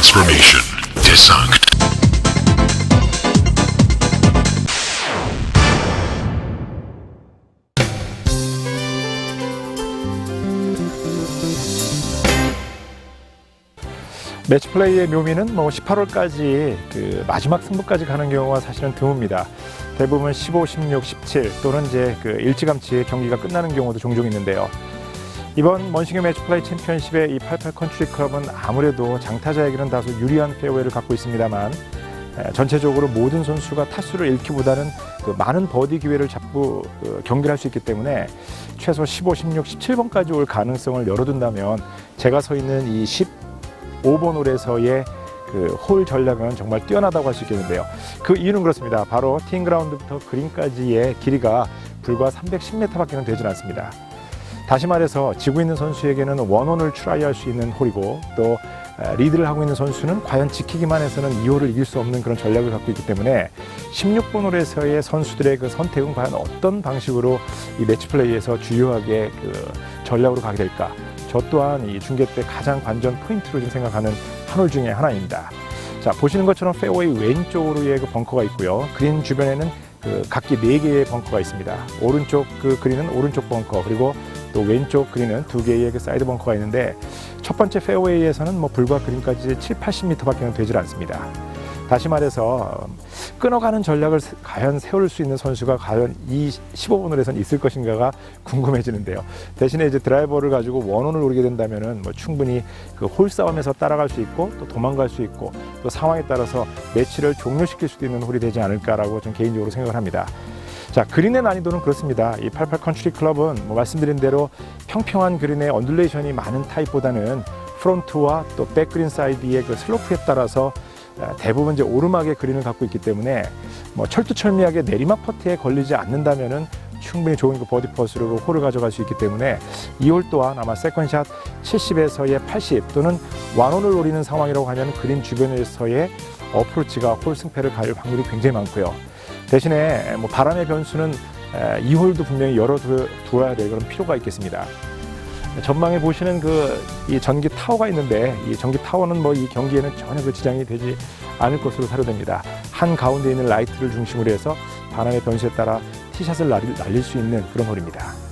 Transformation. Desanct. 매치플레이의 묘미는 뭐 18월까지 그 마지막 승부까지 가는 경우가 사실은 드뭅니다. 대부분 15, 16, 17 또는 이제 그 일찌감치 경기가 끝나는 경우도 종종 있는데요. 이번 먼싱의 매치 플레이 챔피언십의 이88 컨트리 클럽은 아무래도 장타자에게는 다소 유리한 페어웨이를 갖고 있습니다만 에, 전체적으로 모든 선수가 타수를 잃기보다는 그 많은 버디 기회를 잡고 그 경기를 할 수 있기 때문에 최소 15, 16, 17번까지 올 가능성을 열어둔다면 제가 서 있는 이 15번 홀에서의 그 홀 전략은 정말 뛰어나다고 할 수 있겠는데요. 그 이유는 그렇습니다. 바로 티잉 그라운드부터 그린까지의 길이가 불과 310m밖에는 되질 않습니다. 다시 말해서 지고 있는 선수에게는 원원을 트라이할 수 있는 홀이고 또 에, 리드를 하고 있는 선수는 과연 지키기만 해서는 이 홀을 이길 수 없는 그런 전략을 갖고 있기 때문에 16번 홀에서의 선수들의 그 선택은 과연 어떤 방식으로 이 매치 플레이에서 주요하게 그 전략으로 가게 될까? 저 또한 이 중계 때 가장 관전 포인트로 좀 생각하는 한 홀 중에 하나입니다. 자 보시는 것처럼 페어웨이 왼쪽으로의 그 벙커가 있고요. 그린 주변에는 그 각기 네 개의 벙커가 있습니다. 오른쪽 그 그린은 오른쪽 벙커 그리고 또 왼쪽 그린은 두 개의 그 사이드 벙커가 있는데 첫 번째 페어웨이에서는 뭐 불과 그린까지 7, 80m밖에는 되질 않습니다. 다시 말해서 끊어가는 전략을 세- 과연 세울 수 있는 선수가 과연 이 15번 홀에선 있을 것인가가 궁금해지는데요. 대신에 이제 드라이버를 가지고 원혼을 노리게 된다면은 뭐 충분히 그 홀 싸움에서 따라갈 수 있고 또 도망갈 수 있고 또 상황에 따라서 매치를 종료시킬 수도 있는 홀이 되지 않을까라고 좀 개인적으로 생각을 합니다. 자, 그린의 난이도는 그렇습니다. 이 88 컨트리 클럽은 뭐 말씀드린 대로 평평한 그린의 언듈레이션이 많은 타입보다는 프론트와 또 백그린 사이드의 그 슬로프에 따라서 아, 대부분 이제 오르막의 그린을 갖고 있기 때문에 뭐 철두철미하게 내리막 퍼트에 걸리지 않는다면은 충분히 좋은 그 버디 퍼스로 홀을 가져갈 수 있기 때문에 이 홀 또한 아마 세컨샷 70에서의 80 또는 완혼을 노리는 상황이라고 하면 그린 주변에서의 어프로치가 홀 승패를 가릴 확률이 굉장히 많고요. 대신에 뭐 바람의 변수는 에, 이 홀도 분명히 열어두어야 될 그런 필요가 있겠습니다. 전망에 보시는 그 이 전기 타워가 있는데 이 전기 타워는 뭐 이 경기에는 전혀 그 지장이 되지 않을 것으로 사료됩니다. 한 가운데 있는 라이트를 중심으로 해서 바람의 변수에 따라 티샷을 날릴 수 있는 그런 홀입니다.